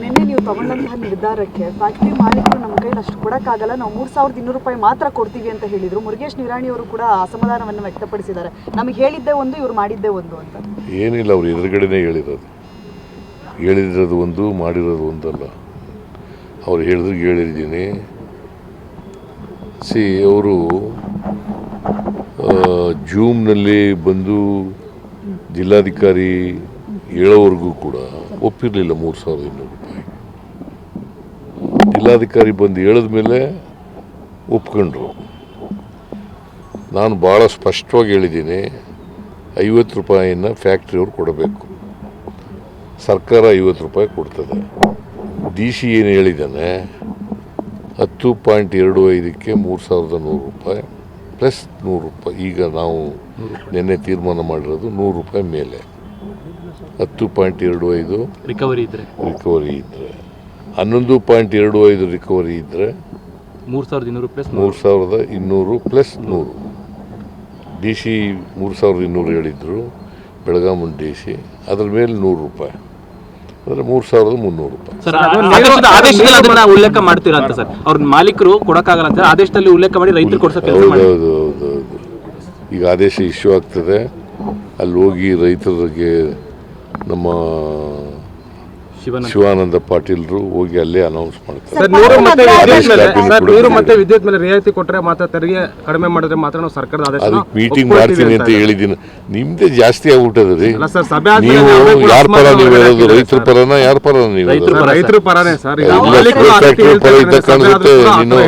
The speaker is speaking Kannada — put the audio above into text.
ನಿನ್ನೆ ನೀವು ತಗೊಂಡಂತಹ ನಿರ್ಧಾರಕ್ಕೆ ಫ್ಯಾಕ್ಟ್ರಿ ಮಾಲೀಕರು ನಮ್ಮ ಕೈಲಿ ಅಷ್ಟು ಕೊಡೋಕ್ಕಾಗಲ್ಲ. ನಾವು ಮೂರು ಸಾವಿರದ ಇನ್ನೂರು ರೂಪಾಯಿ ಮಾತ್ರ ಕೊಡ್ತೀವಿ ಅಂತ ಹೇಳಿದರು. ಮುರುಗೇಶ್ ನಿರಾಣಿ ಅವರು ಕೂಡ ಅಸಮಾಧಾನವನ್ನು ವ್ಯಕ್ತಪಡಿಸಿದ್ದಾರೆ. ನಮಗೆ ಹೇಳಿದ್ದೆ ಒಂದು, ಇವ್ರು ಮಾಡಿದ್ದೇ ಒಂದು ಅಂತ. ಏನಿಲ್ಲ, ಅವ್ರು ಎದುರುಗಡೆನೇ ಹೇಳಿರೋದು. ಹೇಳಿರೋದು ಒಂದು, ಮಾಡಿರೋದು ಒಂದಲ್ಲ. ಅವ್ರು ಹೇಳಿದ್ರು, ಹೇಳಿದ್ದೀನಿ. ಸಿ ಅವರು ಜೂಮ್ನಲ್ಲಿ ಬಂದು ಜಿಲ್ಲಾಧಿಕಾರಿ ಹೇಳೋವರೆಗೂ ಕೂಡ ಒಪ್ಪಿರಲಿಲ್ಲ ಮೂರು ಸಾವಿರದ ಇನ್ನೂರು ರೂಪಾಯಿ. ಜಿಲ್ಲಾಧಿಕಾರಿ ಬಂದು ಹೇಳಿದ ಮೇಲೆ ಒಪ್ಕೊಂಡ್ರು. ನಾನು ಭಾಳ ಸ್ಪಷ್ಟವಾಗಿ ಹೇಳಿದ್ದೀನಿ ಐವತ್ತು ರೂಪಾಯಿನ ಫ್ಯಾಕ್ಟ್ರಿಯವ್ರು ಕೊಡಬೇಕು. ಸರ್ಕಾರ ಐವತ್ತು ರೂಪಾಯಿ ಕೊಡ್ತದೆ. ಡಿ ಸಿ ಏನು ಹೇಳಿದ್ದಾನೆ ಹತ್ತು ಪಾಯಿಂಟ್ ಎರಡು ಐದಕ್ಕೆ ಮೂರು ಸಾವಿರದ ನೂರು ರೂಪಾಯಿ ಪ್ಲಸ್ ನೂರು ರೂಪಾಯಿ. ಈಗ ನಾವು ನಿನ್ನೆ ತೀರ್ಮಾನ ಮಾಡಿರೋದು ನೂರು ರೂಪಾಯಿ ಮೇಲೆ. ಹತ್ತು ಪಾಯಿಂಟ್ ಎರಡು ಐದು ರಿಕವರಿ ಇದ್ರೆ. ರಿಕವರಿ ಇದ್ದರೆ ಹನ್ನೊಂದು ಪಾಯಿಂಟ್ ಎರಡು ಐದು ರಿಕವರಿ ಇದ್ರೆ ಮೂರು ಸಾವಿರದ ಇನ್ನೂರು ಪ್ಲಸ್ ಮೂರು ಸಾವಿರದ ಇನ್ನೂರು ಪ್ಲಸ್ ನೂರು. ಡಿ ಸಿ ಮೂರು ಸಾವಿರದ ಇನ್ನೂರು ಹೇಳಿದ್ರು ಬೆಳಗಾಮನ್ ಡಿ ಸಿ ಅದ್ರ ಮೇಲೆ ನೂರು ರೂಪಾಯಿ. ಅಂದರೆ ಮೂರು ಸಾವಿರದ ಮುನ್ನೂರು ರೂಪಾಯಿ. ಸರ್ ಆದೇಶದ ಆದೇಶದಲ್ಲಿ ಅದನ್ನ ಉಲ್ಲೇಖ ಮಾಡ್ತೀರಾ ಅಂತ ಸರ್ ಅವ್ರ ಮಾಲೀಕರು ಕೊಡಕ್ಕಾಗಲ್ಲ ಅಂತ ಆದೇಶದಲ್ಲಿ ಉಲ್ಲೇಖ ಮಾಡಿ ರೈತರು ಕೊಡ್ಸಕ್ಕೆ ಕೆಲಸ ಈಗ ಆದೇಶ ಇಶ್ಯೂ ಆಗ್ತದೆ. ಅಲ್ಲಿ ಹೋಗಿ ರೈತರಿಗೆ ನಮ್ಮ ಶಿವನ ಶಿವಾನಂದ ಪಾಟೀಲ್ರು ಹೋಗಿ ಅಲ್ಲೇ ಅನೌನ್ಸ್ ಮಾಡ್ತಾರೆ. ಸರ್ ನೀರು ಮತ್ತೆ ವಿದ್ಯುತ್ ಮೇಲೆ ಆದೇಶ ನೀರು ಮತ್ತೆ ವಿದ್ಯುತ್ ಮೇಲೆ ರಿಯಾಯಿತಿ ಕೊಟ್ಟರೆ ಮಾತ್ರ ತೆರಿಗೆ ಕಡಿಮೆ ಮಾಡಿದ್ರೆ ಮಾತ್ರ ನಾವು ಸರ್ಕಾರದ ಆದೇಶ ಅದಕ್ಕೆ ಮೀಟಿಂಗ್ ಮಾಡ್ತೀನಿ ಅಂತ ಹೇಳಿದ್ದೀನಿ. ನಿಮ್ದೇ ಜಾಸ್ತಿ ಆಗ್ಬಿಟ್ಟದ ರೀ. ಅಲ್ಲ ಸರ್ ಸಭೆ ಆದ್ಮೇಲೆ ನೀವು ಯಾರ ಪರ ನೀವು ಹೇಳೋದು ರೈತರ. ಪರನ ಯಾರ ಪರ ನೀವು ರೈತರ? ಪರನೇ ಸರ್ ಈಗ ಇಲ್ಲ, ಮಾಲೀಕರು ಆ ರೀತಿ ಫ್ಯಾಕ್ಟ್ರಿ ಹೇಳ್ತಾ ಪರ ಇದ್ದ ಕಾಣಿಸುತ್ತೆ ನೀನು.